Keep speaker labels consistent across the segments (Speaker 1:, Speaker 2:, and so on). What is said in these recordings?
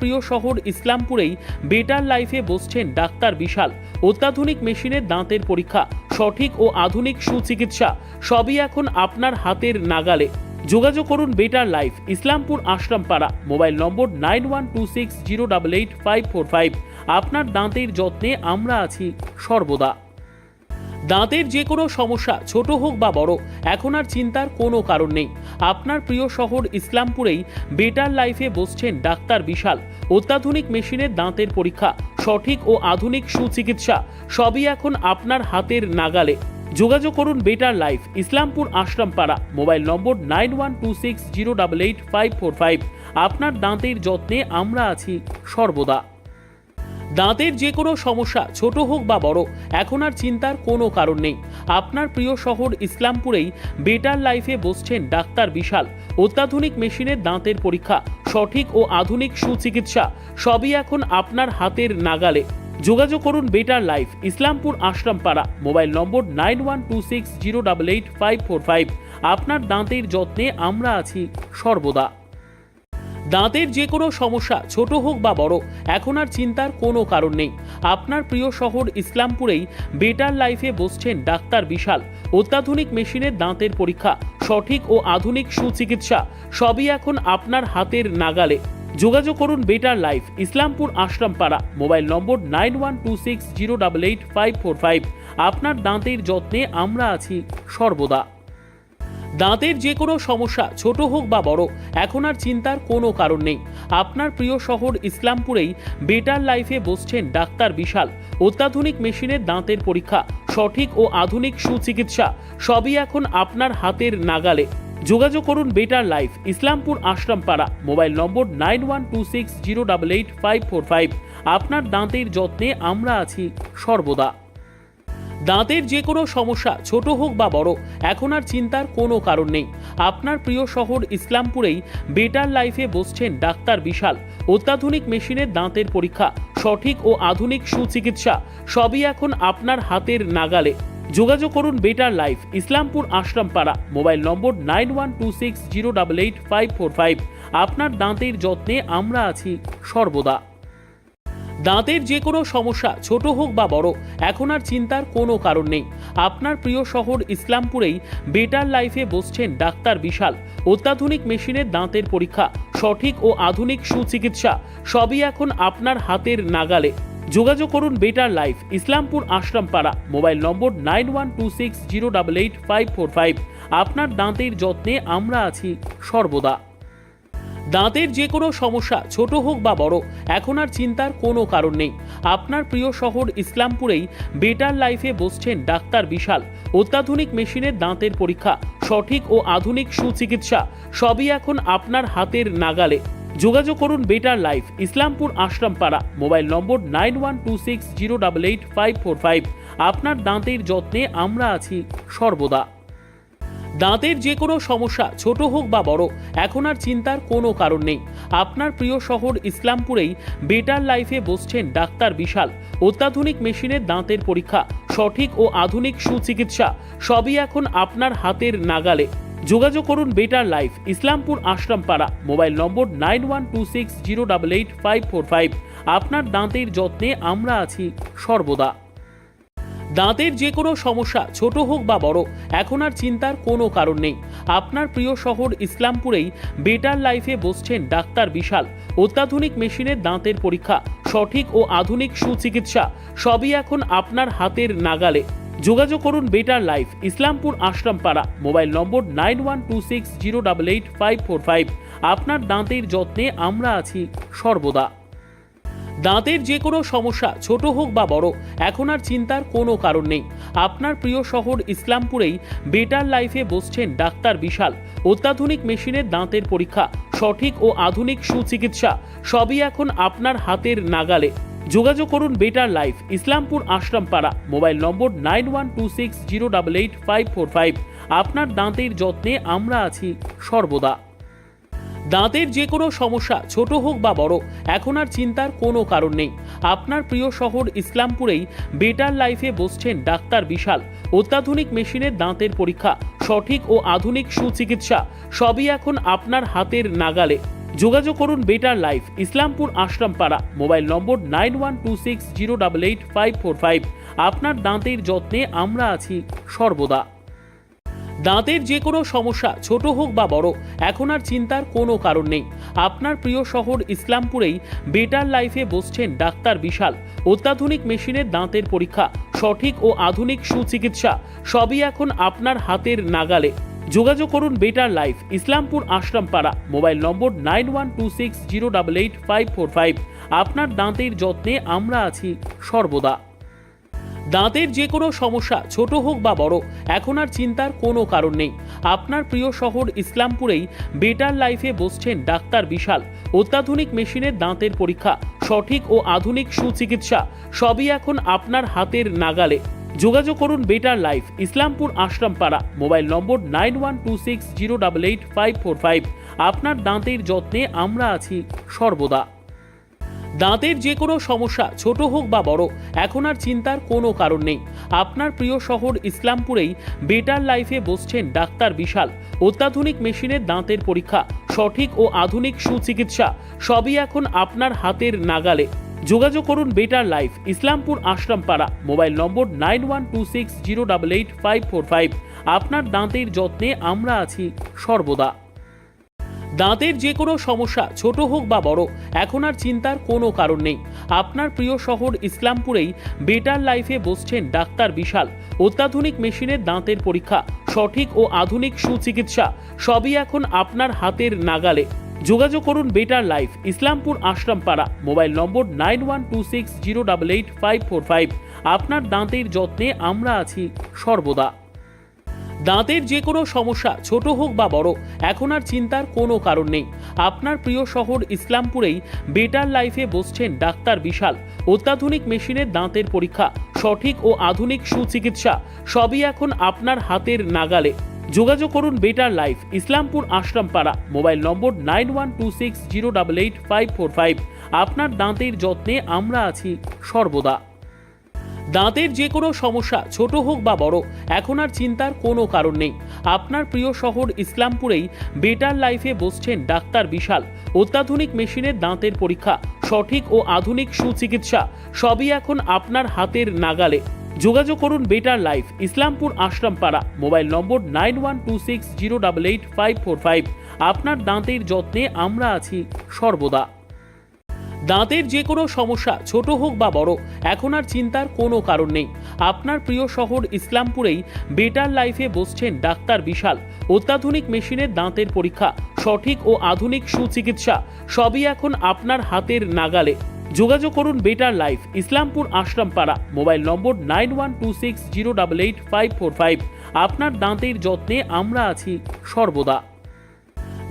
Speaker 1: প্রিয় শহর ইসলামপুরেই বেটার লাইফে বসছেন ডাক্তার বিশাল। অত্যাধুনিক মেশিনের দাঁতের পরীক্ষা, সঠিক ও আধুনিক সুচিকিৎসা, সবই এখন আপনার হাতের নাগালে। যোগাযোগ করুন better life, Islampur Ashrampara. Mobile number nine one two six zero double eight five four five. আপনার দাঁতের যত্নে আমরা আছি সর্বদা। দাঁতের যে কোনো সমস্যা, ছোট হোক বা বড়, এখন আর চিন্তার কোনো কারণ নেই। আপনার প্রিয় শহর ইসলামপুরেই বেটার লাইফে বসছেন ডাক্তার বিশাল। অত্যাধুনিক মেশিনের দাঁতের পরীক্ষা, সঠিক ও আধুনিক সুচিকিৎসা, সবই এখন আপনার হাতের নাগালে। যোগাযোগ করুন better life, Islampur Ashrampara, mobile number nine one two six zero double eight five four five. আপনার দাঁতের যত্নে আমরা আছি সর্বদা। দাঁতের যে কোনো সমস্যা, ছোট হোক বা বড়, এখন আর চিন্তার কোনো কারণ নেই। আপনার প্রিয় শহর ইসলামপুরেই বেটার লাইফে বসছেন ডাক্তার বিশাল। অত্যাধুনিক মেশিনের দাঁতের পরীক্ষা, সঠিক ও আধুনিক সুচিকিৎসা, সবই এখন আপনার হাতের নাগালে। যোগাযোগ করুন better life, Islampur Ashrampara, mobile number nine one two six zero double eight five four five. আপনার দাঁতের যত্নে আমরা আছি সর্বদা। দাঁতের যে কোনো সমস্যা, ছোট হোক বা বড়, এখন আর চিন্তার কোনো কারণ নেই। আপনার প্রিয় শহর ইসলামপুরেই বেটার লাইফে বসছেন ডাক্তার বিশাল। অত্যাধুনিক মেশিনের দাঁতের পরীক্ষা, সঠিক ও আধুনিক সুচিকিৎসা, সবই এখন আপনার হাতের নাগালে। যোগাযোগ করুন better life, Islampur Ashrampara. Mobile number nine one two six zero double eight five four five. আপনার দাঁতের যত্নে আমরা আছি সর্বদা। দাঁতের যে কোনো সমস্যা, ছোট হোক বা বড়, এখন আর চিন্তার কোনো কারণ নেই। আপনার প্রিয় শহর ইসলামপুরেই বেটার লাইফে বসছেন ডাক্তার বিশাল। অত্যাধুনিক মেশিনের দাঁতের পরীক্ষা, সঠিক ও আধুনিক সুচিকিৎসা, সবই এখন আপনার হাতের নাগালে। যোগাযোগ করুন better life, Islampur Ashrampara, mobile number nine one two six zero double eight five four five. আপনার দাঁতের যত্নে আমরা আছি সর্বদা। দাঁতের যে কোনো সমস্যা, ছোট হোক বা বড়, এখন আর চিন্তার কোনো কারণ নেই। আপনার প্রিয় শহর ইসলামপুরেই বেটার লাইফে বসছেন ডাক্তার বিশাল। অত্যাধুনিক মেশিনের দাঁতের পরীক্ষা, সঠিক ও আধুনিক সুচিকিৎসা, সবই এখন আপনার হাতের নাগালে। যোগাযোগ করুন better life, Islampur Ashrampara, mobile number nine one two six zero double eight five four five. আপনার দাঁতের যত্নে আমরা আছি সর্বদা। দাঁতের যে কোনো সমস্যা, ছোট হোক বা বড়, এখন আর চিন্তার কোনো কারণ নেই। আপনার প্রিয় শহর ইসলামপুরেই বেটার লাইফে বসছেন ডাক্তার বিশাল। অত্যাধুনিক মেশিনের দাঁতের পরীক্ষা, সঠিক ও আধুনিক সুচিকিৎসা, সবই এখন আপনার হাতের নাগালে। যোগাযোগ করুন better life, Islampur Ashrampara. Mobile number nine one two six zero double eight five four five. আপনার দাঁতের যত্নে আমরা আছি সর্বদা। দাঁতের যে কোনো সমস্যা, ছোট হোক বা বড়, এখন আর চিন্তার কোনো কারণ নেই। আপনার প্রিয় শহর ইসলামপুরেই বেটার লাইফে বসছেন ডাক্তার বিশাল। অত্যাধুনিক মেশিনের দাঁতের পরীক্ষা, সঠিক ও আধুনিক সুচিকিৎসা, সবই এখন আপনার হাতের নাগালে। যোগাযোগ করুন better life, Islampur Ashrampara. Mobile number nine one two six zero double eight five four five. আপনার দাঁতের যত্নে আমরা আছি সর্বদা। দাঁতের যে কোনো সমস্যা, ছোট হোক বা বড়, এখন আর চিন্তার কোনো কারণ নেই। আপনার প্রিয় শহর ইসলামপুরেই বেটার লাইফে বসছেন ডাক্তার বিশাল। অত্যাধুনিক মেশিনের দাঁতের পরীক্ষা, সঠিক ও আধুনিক সুচিকিৎসা, সবই এখন আপনার হাতের নাগালে। যোগাযোগ করুন better life, Islampur Ashrampara, mobile number nine one two six zero double eight five four five. আপনার দাঁতের যত্নে আমরা আছি সর্বদা। দাঁতের যে কোনো সমস্যা, ছোট হোক বা বড়, এখন আর চিন্তার কোনো কারণ নেই। আপনার প্রিয় শহর ইসলামপুরেই বেটার লাইফে বসছেন ডাক্তার বিশাল। অত্যাধুনিক মেশিনের দাঁতের পরীক্ষা, সঠিক ও আধুনিক সুচিকিৎসা, সবই এখন আপনার হাতের নাগালে। যোগাযোগ করুন better life, Islampur Ashrampara, mobile number nine one two six zero double eight five four five. আপনার দাঁতের যত্নে আমরা আছি সর্বদা। দাঁতের যে কোনো সমস্যা, ছোট হোক বা বড়, এখন আর চিন্তার কোনো কারণ নেই। আপনার প্রিয় শহর ইসলামপুরেই বেটার লাইফে বসছেন ডাক্তার বিশাল। অত্যাধুনিক মেশিনের দাঁতের পরীক্ষা, সঠিক ও আধুনিক সুচিকিৎসা, সবই এখন আপনার হাতের নাগালে। যোগাযোগ করুন better life, Islampur Ashrampara, mobile number nine one two six zero double eight five four five. আপনার দাঁতের যত্নে আমরা আছি সর্বদা। দাঁতের যে কোনো সমস্যা, ছোট হোক বা বড়, এখন আর চিন্তার কোনো কারণ নেই। আপনার প্রিয় শহর ইসলামপুরেই বেটার লাইফে বসছেন ডাক্তার বিশাল। অত্যাধুনিক মেশিনের দাঁতের পরীক্ষা, সঠিক ও আধুনিক সুচিকিৎসা, সবই এখন আপনার হাতের নাগালে। যোগাযোগ করুন better life, Islampur Ashrampara mobile number nine one two six zero double eight five four five. আপনার দাঁতের যত্নে আমরা আছি সর্বদা। দাঁতের যে কোনো সমস্যা, ছোট হোক বা বড়, এখন আর চিন্তার কোনো কারণ নেই। আপনার প্রিয় শহর ইসলামপুরেই বেটার লাইফে বসছেন ডাক্তার বিশাল। অত্যাধুনিক মেশিনের দাঁতের পরীক্ষা, সঠিক ও আধুনিক সুচিকিৎসা, সবই এখন আপনার হাতের নাগালে। যোগাযোগ করুন better life, Islampur Ashrampara, mobile number nine one two six zero double eight five four five. আপনার দাঁতের যত্নে আমরা আছি সর্বদা। দাঁতের যে কোনো সমস্যা, ছোট হোক বা বড়, এখন আর চিন্তার কোনো কারণ নেই। আপনার প্রিয় শহর ইসলামপুরেই বেটার লাইফে বসছেন ডাক্তার বিশাল। অত্যাধুনিক মেশিনের দাঁতের পরীক্ষা, সঠিক ও আধুনিক সুচিকিৎসা, সবই এখন আপনার হাতের নাগালে। যোগাযোগ করুন better life, Islampur Ashrampara. Mobile number nine one two six zero double eight five four five. আপনার দাঁতের যত্নে আমরা আছি সর্বদা। দাঁতের যে কোনো সমস্যা, ছোট হোক বা বড়, এখন আর চিন্তার কোনো কারণ নেই। আপনার প্রিয় শহর ইসলামপুরেই বেটার লাইফে বসছেন ডাক্তার বিশাল। অত্যাধুনিক মেশিনের দাঁতের পরীক্ষা, সঠিক ও আধুনিক সুচিকিৎসা, সবই এখন আপনার হাতের নাগালে। যোগাযোগ করুন better life, Islampur Ashrampara. Mobile number nine one two six zero double eight five four five. আপনার দাঁতের যত্নে আমরা আছি সর্বদা। দাঁতের যে কোনো সমস্যা, ছোট হোক বা বড়, এখন আর চিন্তার কোনো কারণ নেই। আপনার প্রিয় শহর ইসলামপুরেই বেটার লাইফে বসছেন ডাক্তার বিশাল। অত্যাধুনিক মেশিনের দাঁতের পরীক্ষা, সঠিক ও আধুনিক সুচিকিৎসা, সবই এখন আপনার হাতের নাগালে। যোগাযোগ করুন better life, Islampur Ashrampara, mobile number nine one two six zero double eight five four five. আপনার দাঁতের যত্নে আমরা আছি সর্বদা। দাঁতের যে কোনো সমস্যা, ছোট হোক বা বড়, এখন আর চিন্তার কোনো কারণ নেই। আপনার প্রিয় শহর ইসলামপুরেই বেটার লাইফে বসছেন ডাক্তার বিশাল। অত্যাধুনিক মেশিনের দাঁতের পরীক্ষা, সঠিক ও আধুনিক সুচিকিৎসা, সবই এখন আপনার হাতের নাগালে। যোগাযোগ করুন better life, Islampur Ashrampara, mobile number nine one two six zero double eight five four five. আপনার দাঁতের যত্নে আমরা আছি সর্বদা। দাঁতের যে কোনো সমস্যা, ছোট হোক বা বড়, এখন আর চিন্তার কোনো কারণ নেই। আপনার প্রিয় শহর ইসলামপুরেই বেটার লাইফে বসছেন ডাক্তার বিশাল। অত্যাধুনিক মেশিনের দাঁতের পরীক্ষা, সঠিক ও আধুনিক সুচিকিৎসা, সবই এখন আপনার হাতের নাগালে। যোগাযোগ করুন better life, Islampur Ashrampara, mobile number nine one two six zero double eight five four five. আপনার দাঁতের যত্নে আমরা আছি সর্বদা। দাঁতের যে কোনো সমস্যা, ছোট হোক বা বড়, এখন আর চিন্তার কোনো কারণ নেই। আপনার প্রিয় শহর ইসলামপুরেই বেটার লাইফে বসছেন ডাক্তার বিশাল। অত্যাধুনিক মেশিনের দাঁতের পরীক্ষা, সঠিক ও আধুনিক সুচিকিৎসা, সবই এখন আপনার হাতের নাগালে। যোগাযোগ করুন better life, Islampur Ashrampara, mobile number nine one two six zero double eight five four five. আপনার দাঁতের যত্নে আমরা আছি সর্বদা।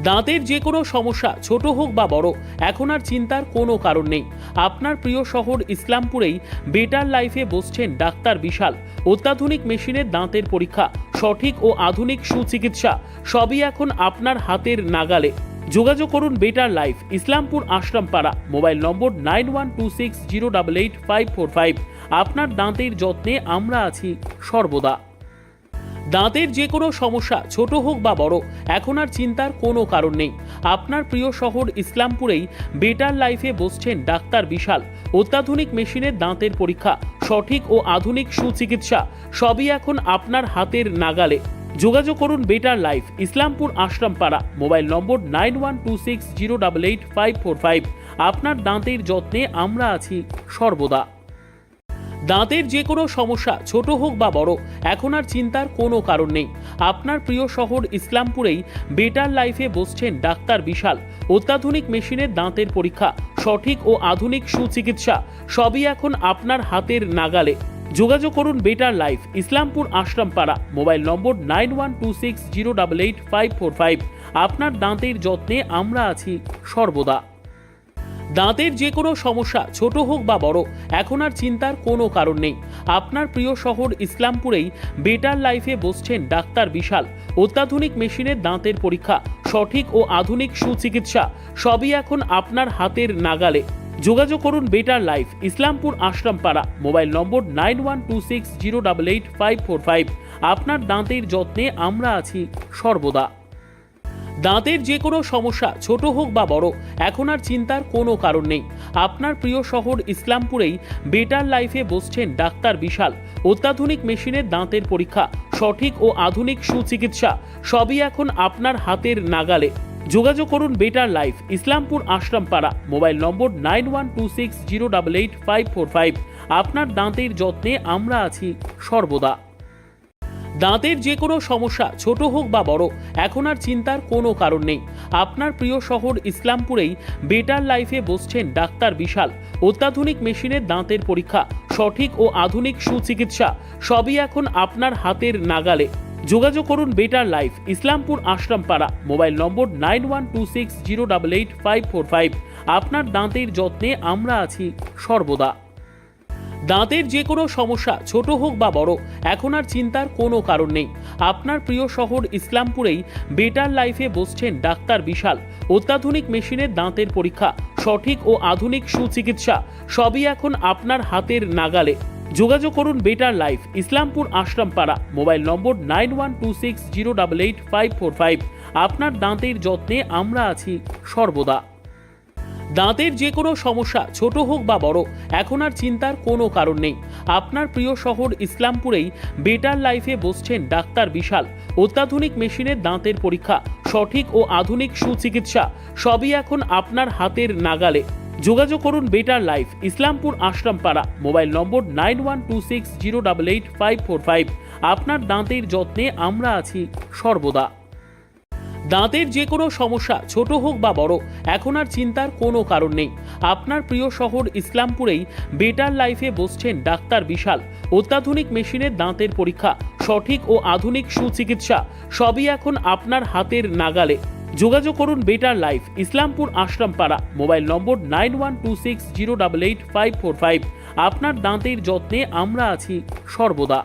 Speaker 1: দাঁতের যে কোনো সমস্যা, ছোট হোক বা বড়, এখন আর চিন্তার কোনো কারণ নেই। আপনার প্রিয় শহর ইসলামপুরেই বেটার লাইফে বসছেন ডাক্তার বিশাল। অত্যাধুনিক মেশিনের দাঁতের পরীক্ষা, সঠিক ও আধুনিক সুচিকিৎসা, সবই এখন আপনার হাতের নাগালে। যোগাযোগ করুন better life, Islampur Ashrampara, mobile number nine one two six zero double eight five four five. আপনার দাঁতের যত্নে আমরা আছি সর্বদা। দাঁতের যে কোনো সমস্যা, ছোট হোক বা বড়, এখন আর চিন্তার কোনো কারণ নেই। আপনার প্রিয় শহর ইসলামপুরেই বেটার লাইফে বসছেন ডাক্তার বিশাল। অত্যাধুনিক মেশিনের দাঁতের পরীক্ষা, সঠিক ও আধুনিক সুচিকিৎসা, সবই এখন আপনার হাতের নাগালে। যোগাযোগ করুন better life, Islampur Ashrampara, mobile number nine one two six zero double eight five four five. আপনার দাঁতের যত্নে আমরা আছি সর্বদা। দাঁতের যে কোনো সমস্যা, ছোট হোক বা বড়, এখন আর চিন্তার কোনো কারণ নেই। আপনার প্রিয় শহর ইসলামপুরেই বেটার লাইফে বসছেন ডাক্তার বিশাল। অত্যাধুনিক মেশিনের দাঁতের পরীক্ষা, সঠিক ও আধুনিক সুচিকিৎসা, সবই এখন আপনার হাতের নাগালে। যোগাযোগ করুন better life, Islampur Ashrampara, mobile number nine one two six zero double eight five four five. আপনার দাঁতের যত্নে আমরা আছি সর্বদা। দাঁতের যে কোনো সমস্যা, ছোট হোক বা বড়, এখন আর চিন্তার কোনো কারণ নেই। আপনার প্রিয় শহর ইসলামপুরেই বেটার লাইফে বসছেন ডাক্তার বিশাল। অত্যাধুনিক মেশিনের দাঁতের পরীক্ষা, সঠিক ও আধুনিক সুচিকিৎসা, সবই এখন আপনার হাতের নাগালে। যোগাযোগ করুন better life, Islampur Ashrampara, mobile number nine one two six zero double eight five four five. আপনার দাঁতের যত্নে আমরা আছি সর্বদা। দাঁতের যে কোনো সমস্যা, ছোট হোক বা বড়, এখন আর চিন্তার কোনো কারণ নেই। আপনার প্রিয় শহর ইসলামপুরেই বেটার লাইফে বসছেন ডাক্তার বিশাল। অত্যাধুনিক মেশিনের দাঁতের পরীক্ষা, সঠিক ও আধুনিক সুচিকিৎসা, সবই এখন আপনার হাতের নাগালে। যোগাযোগ করুন better life, Islampur Ashrampara, mobile number nine one two six zero double eight five four five. আপনার দাঁতের যত্নে আমরা আছি সর্বদা। দাঁতের যে কোনো সমস্যা, ছোট হোক বা বড়, এখন আর চিন্তার কোনো কারণ নেই। আপনার প্রিয় শহর ইসলামপুরেই বেটার লাইফে বসছেন ডাক্তার বিশাল। অত্যাধুনিক মেশিনের দাঁতের পরীক্ষা, সঠিক ও আধুনিক সুচিকিৎসা, সবই এখন আপনার হাতের নাগালে। যোগাযোগ করুন better life, Islampur Ashrampara. Mobile number nine one two six zero double eight five four five. আপনার দাঁতের যত্নে আমরা আছি সর্বদা। দাঁতের যে কোনো সমস্যা, ছোট হোক বা বড়, এখন আর চিন্তার কোনো কারণ নেই। আপনার প্রিয় শহর ইসলামপুরেই বেটার লাইফে বসছেন ডাক্তার বিশাল। অত্যাধুনিক মেশিনের দাঁতের পরীক্ষা, সঠিক ও আধুনিক সুচিকিৎসা, সবই এখন আপনার হাতের নাগালে। যোগাযোগ করুন better life, Islampur Ashrampara. Mobile number nine one two six zero double eight five four five. আপনার দাঁতের যত্নে আমরা আছি সর্বদা। দাঁতের যে কোনো সমস্যা, ছোট হোক বা বড়, এখন আর চিন্তার কোনো কারণ নেই। আপনার প্রিয় শহর ইসলামপুরেই বেটার লাইফে বসছেন ডাক্তার বিশাল। অত্যাধুনিক মেশিনের দাঁতের পরীক্ষা, সঠিক ও আধুনিক সুচিকিৎসা, সবই এখন আপনার হাতের নাগালে। যোগাযোগ করুন better life, Islampur Ashrampara, mobile number nine one two six zero double eight five four five. আপনার দাঁতের যত্নে আমরা আছি সর্বদা। দাঁতের যে কোনো সমস্যা, ছোট হোক বা বড়, এখন আর চিন্তার কোনো কারণ নেই। আপনার প্রিয় শহর ইসলামপুরেই বেটার লাইফে বসছেন ডাক্তার বিশাল। অত্যাধুনিক মেশিনের দাঁতের পরীক্ষা, সঠিক ও আধুনিক সুচিকিৎসা, সবই এখন আপনার হাতের নাগালে। যোগাযোগ করুন better life, Islampur Ashrampara. Mobile number nine one two six zero double eight five four five. আপনার দাঁতের যত্নে আমরা আছি সর্বদা।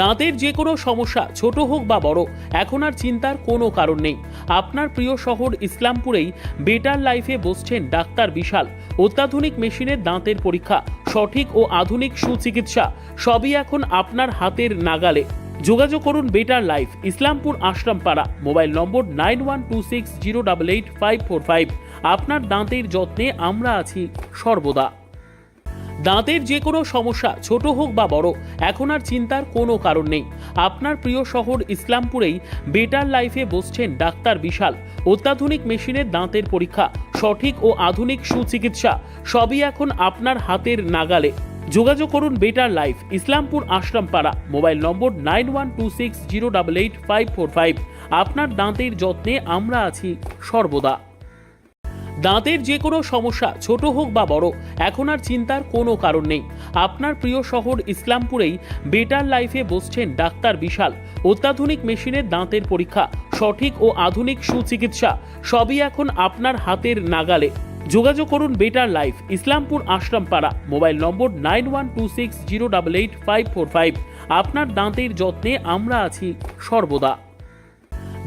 Speaker 1: দাঁতের যে কোনো সমস্যা, ছোট হোক বা বড়, এখন আর চিন্তার কোনো কারণ নেই। আপনার প্রিয় শহর ইসলামপুরেই বেটার লাইফে বসছেন ডাক্তার বিশাল। অত্যাধুনিক মেশিনের দাঁতের পরীক্ষা, সঠিক ও আধুনিক সুচিকিৎসা, সবই এখন আপনার হাতের নাগালে। যোগাযোগ করুন better life, Islampur Ashrampara, mobile number nine one two six zero double eight five four five. আপনার দাঁতের যত্নে আমরা আছি সর্বদা। দাঁতের যে কোনো সমস্যা, ছোট হোক বা বড়, এখন আর চিন্তার কোনো কারণ নেই। আপনার প্রিয় শহর ইসলামপুরেই বেটার লাইফে বসছেন ডাক্তার বিশাল। অত্যাধুনিক মেশিনের দাঁতের পরীক্ষা, সঠিক ও আধুনিক সুচিকিৎসা, সবই এখন আপনার হাতের নাগালে। যোগাযোগ করুন better life, Islampur Ashrampara, mobile number nine one two six zero double eight five four five. আপনার দাঁতের যত্নে আমরা আছি সর্বদা। দাঁতের যে কোনো সমস্যা, ছোট হোক বা বড়, এখন আর চিন্তার কোনো কারণ নেই। আপনার প্রিয় শহর ইসলামপুরেই বেটার লাইফে বসছেন ডাক্তার বিশাল। অত্যাধুনিক মেশিনের দাঁতের পরীক্ষা, সঠিক ও আধুনিক সুচিকিৎসা, সবই এখন আপনার হাতের নাগালে। যোগাযোগ করুন better life, Islampur Ashrampara, mobile number nine one two six zero double eight five four five. আপনার দাঁতের যত্নে আমরা আছি সর্বদা।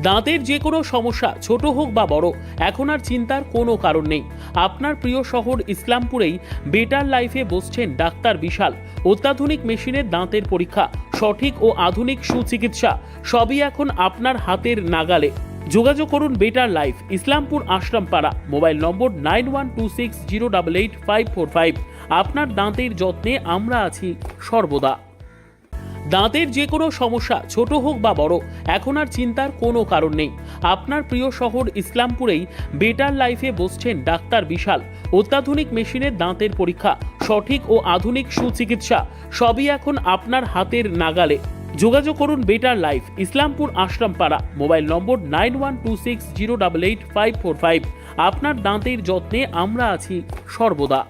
Speaker 1: দাঁতের যে কোনো সমস্যা, ছোট হোক বা বড়, এখন আর চিন্তার কোনো কারণ নেই। আপনার প্রিয় শহর ইসলামপুরেই বেটার লাইফে বসছেন ডাক্তার বিশাল। অত্যাধুনিক মেশিনের দাঁতের পরীক্ষা, সঠিক ও আধুনিক সুচিকিৎসা, সবই এখন আপনার হাতের নাগালে। যোগাযোগ করুন better life, Islampur Ashrampara. Mobile number nine one two six zero double eight five four five. আপনার দাঁতের যত্নে আমরা আছি সর্বদা। দাঁতের যে কোনো সমস্যা, ছোট হোক বা বড়, এখন আর চিন্তার কোনো কারণ নেই। আপনার প্রিয় শহর ইসলামপুরেই বেটার লাইফে বসছেন ডাক্তার বিশাল। অত্যাধুনিক মেশিনের দাঁতের পরীক্ষা, সঠিক ও আধুনিক সুচিকিৎসা, সবই এখন আপনার হাতের নাগালে। যোগাযোগ করুন better life, Islampur Ashrampara. Mobile number nine one two six zero double eight five four five. আপনার দাঁতের যত্নে আমরা আছি সর্বদা।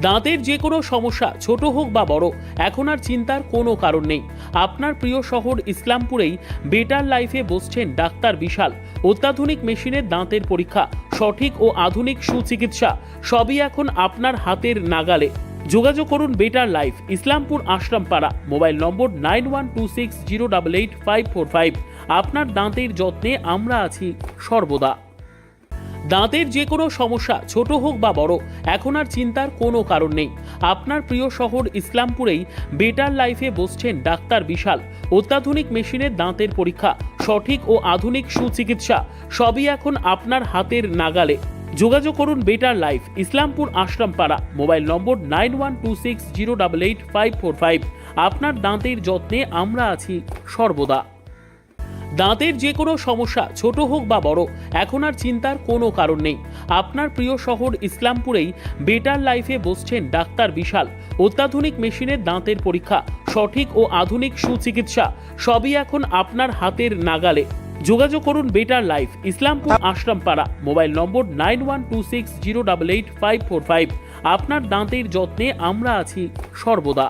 Speaker 1: দাঁতের যে কোনো সমস্যা, ছোট হোক বা বড়, এখন আর চিন্তার কোনো কারণ নেই। আপনার প্রিয় শহর ইসলামপুরেই বেটার লাইফে বসছেন ডাক্তার বিশাল। অত্যাধুনিক মেশিনের দাঁতের পরীক্ষা, সঠিক ও আধুনিক সুচিকিৎসা, সবই এখন আপনার হাতের নাগালে। যোগাযোগ করুন better life, Islampur Ashrampara, mobile number nine one two six zero double eight five four five. আপনার দাঁতের যত্নে আমরা আছি সর্বদা। দাঁতের যে কোনো সমস্যা, ছোট হোক বা বড়, এখন আর চিন্তার কোনো কারণ নেই। আপনার প্রিয় শহর ইসলামপুরেই বেটার লাইফে বসছেন ডাক্তার বিশাল। অত্যাধুনিক মেশিনের দাঁতের পরীক্ষা, সঠিক ও আধুনিক সুচিকিৎসা, সবই এখন আপনার হাতের নাগালে। যোগাযোগ করুন better life, Islampur Ashrampara. Mobile number nine one two six zero double eight five four five. আপনার দাঁতের যত্নে আমরা আছি সর্বদা। দাঁতের যে কোনো সমস্যা, ছোট হোক বা বড়, এখন আর চিন্তার কোনো কারণ নেই। আপনার প্রিয় শহর ইসলামপুরেই বেটার লাইফে বসছেন ডাক্তার বিশাল। অত্যাধুনিক মেশিনের দাঁতের পরীক্ষা, সঠিক ও আধুনিক সুচিকিৎসা, সবই এখন আপনার হাতের নাগালে। যোগাযোগ করুন better life, Islampur Ashrampara, mobile number nine one two six zero double eight five four five. আপনার দাঁতের যত্নে আমরা আছি সর্বদা।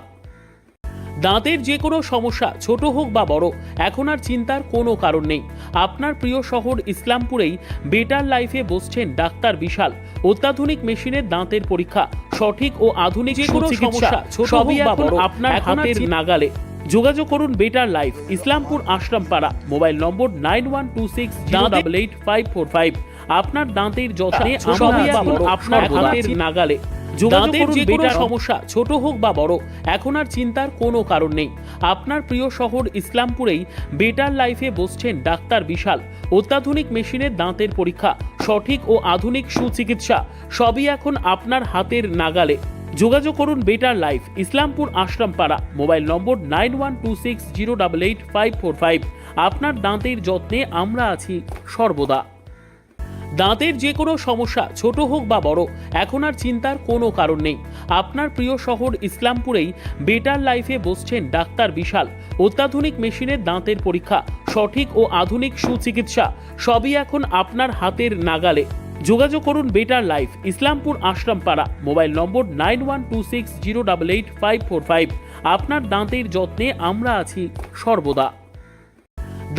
Speaker 1: দাঁতের যে কোনো সমস্যা ছোট হোক বা বড় এখন আর চিন্তার কোনো কারণ নেই। আপনার প্রিয় শহর ইসলামপুরেই বেটার লাইফে বসছেন ডাক্তার বিশাল। অত্যাধুনিক মেশিনের দাঁতের পরীক্ষা সঠিক ও আধুনিক যে কোনো সমস্যা ছোট হোক বা বড় আপনার হাতের নাগালে। যোগাযোগ করুন better life Islampur Ashrampara mobile number nine one two six double eight five four five. আপনার দাঁতের যত্নে আপনার হাতের নাগালে। দাঁতের যে কোনো সমস্যা ছোট হোক বা বড় এখন আর চিন্তার কোনো কারণ নেই। আপনার প্রিয় শহর ইসলামপুরেই বেটার লাইফে বসছেন ডাক্তার বিশাল। অত্যাধুনিক মেশিনের দাঁতের পরীক্ষা সঠিক ও আধুনিক সুচিকিৎসা সবই এখন আপনার হাতের নাগালে। যোগাযোগ করুন better life Islampur Ashrampara mobile number nine one two six zero double eight five four five. আপনার দাঁতের যত্নে আমরা আছি সর্বদা। দাঁতের যে কোনো সমস্যা, ছোট হোক বা বড়, এখন আর চিন্তার কোনো কারণ নেই। আপনার প্রিয় শহর ইসলামপুরেই বেটার লাইফে বসছেন ডাক্তার বিশাল। অত্যাধুনিক মেশিনের দাঁতের পরীক্ষা, সঠিক ও আধুনিক সুচিকিৎসা, সবই এখন আপনার হাতের নাগালে। যোগাযোগ করুন better life, Islampur Ashrampara. Mobile number nine one two six zero double eight five four five. আপনার দাঁতের যত্নে আমরা আছি সর্বদা।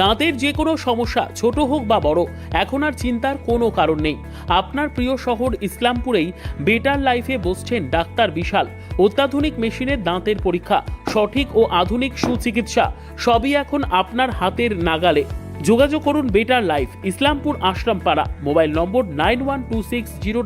Speaker 1: দাঁতের যে কোনো সমস্যা, ছোট হোক বা বড়, এখন আর চিন্তার কোনো কারণ নেই। আপনার প্রিয় শহর ইসলামপুরেই বেটার লাইফে বসছেন ডাক্তার বিশাল। অত্যাধুনিক মেশিনের দাঁতের পরীক্ষা, সঠিক ও আধুনিক সুচিকিৎসা, সবই এখন আপনার হাতের নাগালে। যোগাযোগ করুন better life, Islampur Ashrampara, mobile number nine one two six zero